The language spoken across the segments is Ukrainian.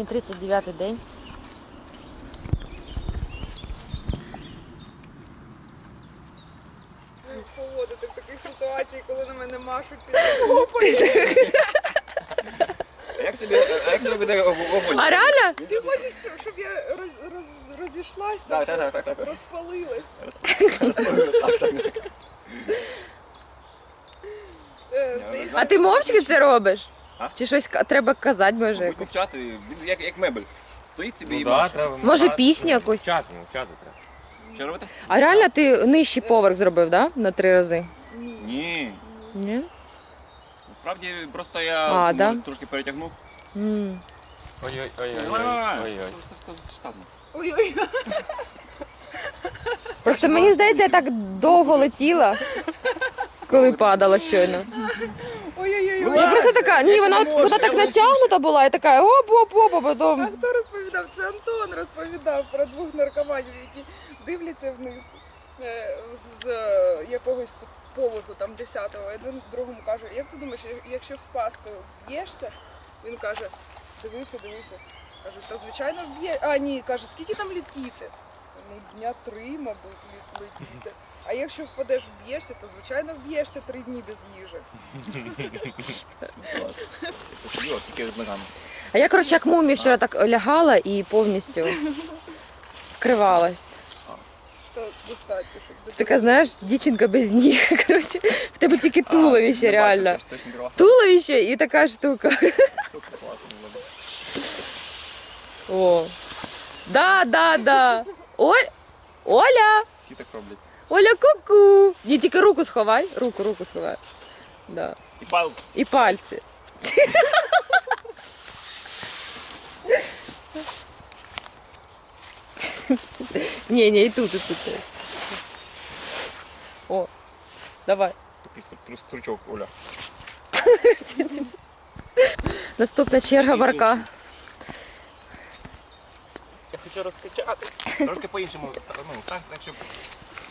Сьогодні 39-й день. поводити в таких ситуаціях, коли на мене машуть під А як собі, як собі буде вогонь? А реально? Ти хочеш, щоб- я роз, роз, розійшлась, Так, так, так, так, так, розпалилась. Е, Здається, А ти мовчки це робиш? А? Чи щось ка- треба казати, може? Будь якось? мовчати, він як, як мебель. Стоїть собі Ну і да, треба Може, мовчати. пісню якусь? Мовчати, мовчати треба. Що робити? А реально ти нижчий поверх зробив, да? На три рази? ні. Ні. Насправді просто я А, може, да? трошки перетягнув. М. Ой-ой, ой-ой, Нормально. ой-ой. Це- це- це штатно. Ой-ой. Просто мені здається, я так довго летіла, коли падала щойно. Я просто така, ні, вона, вона так натягнута була, і така оп оп оп а А хто розповідав? Це Антон розповідав про двох наркоманів, які дивляться вниз е, з е, якогось поверху, там 10-го. Один другому каже, як ти думаєш, якщо впасти, вб'єшся? Він каже, дивився, дивився. Каже, та звичайно вб'є. А ні, каже, скільки там літіти? Ну, дня три, мабуть, лі- летіти. А якщо впадеш, вб'єшся, то звичайно вб'єшся три дні без їжі. Тільки з ногами. А я, коротше, як мумі вчора так лягала і повністю вкривалась. То достатньо, щоб до Така, знаєш, дівчинка без ніг. Коротше, в тебе тільки туловище, реально. Туловище і така штука. О. Да, да, да. Оль... Оля! Всі так роблять. Оля, ку-ку! Ні, тільки руку сховай. Руку, руку сховай. Да. І пал. І пальці. Ні, ні, і тут, і тут. О, давай. Такий стру- стру- стручок, Оля. Наступна черга варка. Я хочу розкачатись. Трошки по-іншому. та- Ну, так, так, щоб...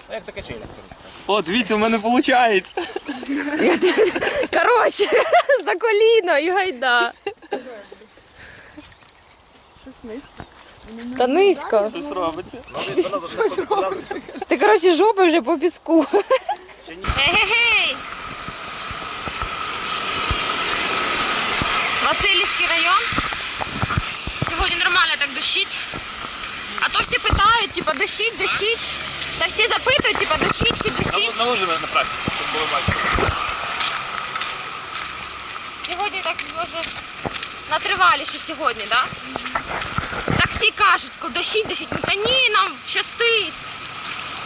Ну, як така челя, коротше. О, дивіться, в мене виходить. Коротше, за коліно і гайда. щось низько. Та низько. Щось робиться. Ти, коротше, жопи вже по піску. Егегей! Васильівський район. Сьогодні нормально так дощить. А то всі питають, типа, дощить, дощить. Та всі запитують, типа, дощить чи дощить. На лужи на практику, щоб було бачити. Сьогодні так може натриваліше сьогодні, так? Да? Так всі кажуть, коли дощить, дощить. Ну та ні, нам щастить.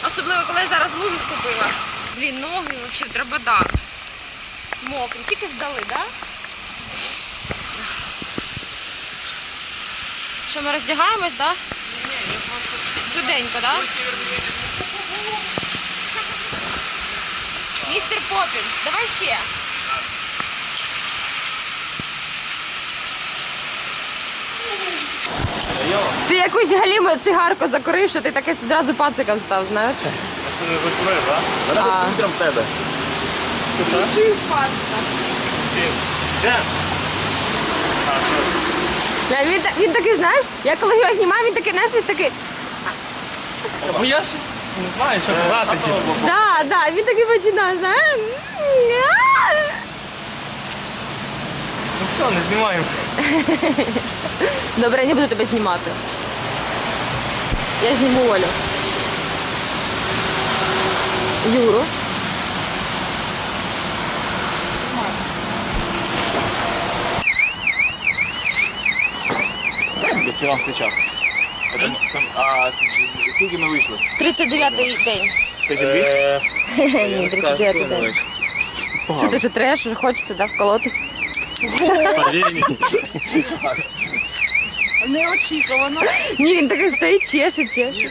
Особливо, коли я зараз лужу вступила. Блін, ноги взагалі треба да. Мокрі, тільки здали, так? Да? Що ми роздягаємось, так? Да? Швиденько, так? Да? Містер Попін, давай ще. Ти якусь галіму цигарку закурив, що ти таке одразу пациком став, знаєш? Я ще не закурив, так? А. під в тебе. Чи паста? Де? Він, він такий, знаєш, я коли його знімаю, він такий, знаєш, він такий, Бо я щось не знаю, що казати. типу. да, да, він такий починає, знаєш. Ну все, не знімаємо. Добре, я не буду тебе знімати. Я зніму Олю. Юру. Без 15 час. Это, там, а с- скільки ми вийшли? 39-й день. По землі? Е, Ні, 39-й день. Що ти вже треш, вже хочеться, да, вколотись? Неочікувано. Ні, він такий стоїть, чеше, чеше.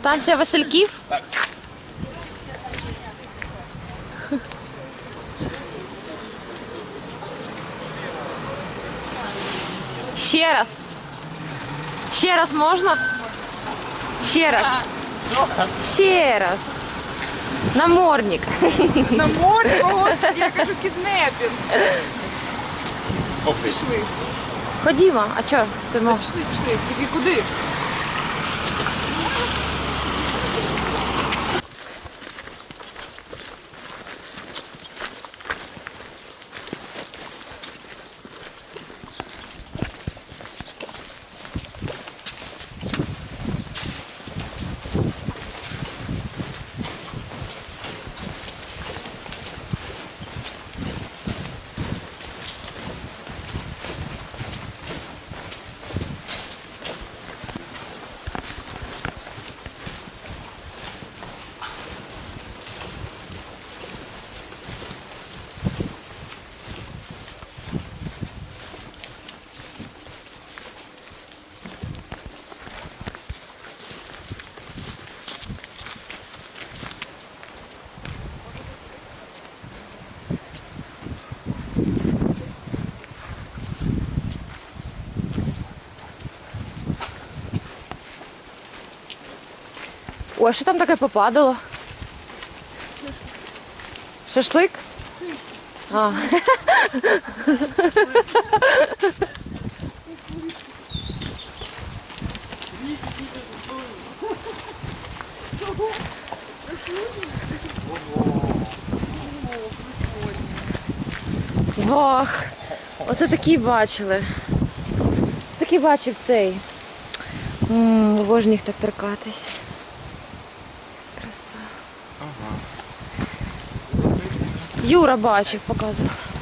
Станція Васильків. Так. Ще раз. Ще раз можна? Ще раз. Ще раз. Намордник. Наморник? о, господи, я кажу кіднепінг. Пішли. Ходімо, а чого стоїмо? Пішли, пішли. Тільки куди? Ой, а що там таке попадало? Шашлик? А. Вах! Оце такі бачили. Такий бачив цей. Обожнюю так торкатись. Юра бачив, показував.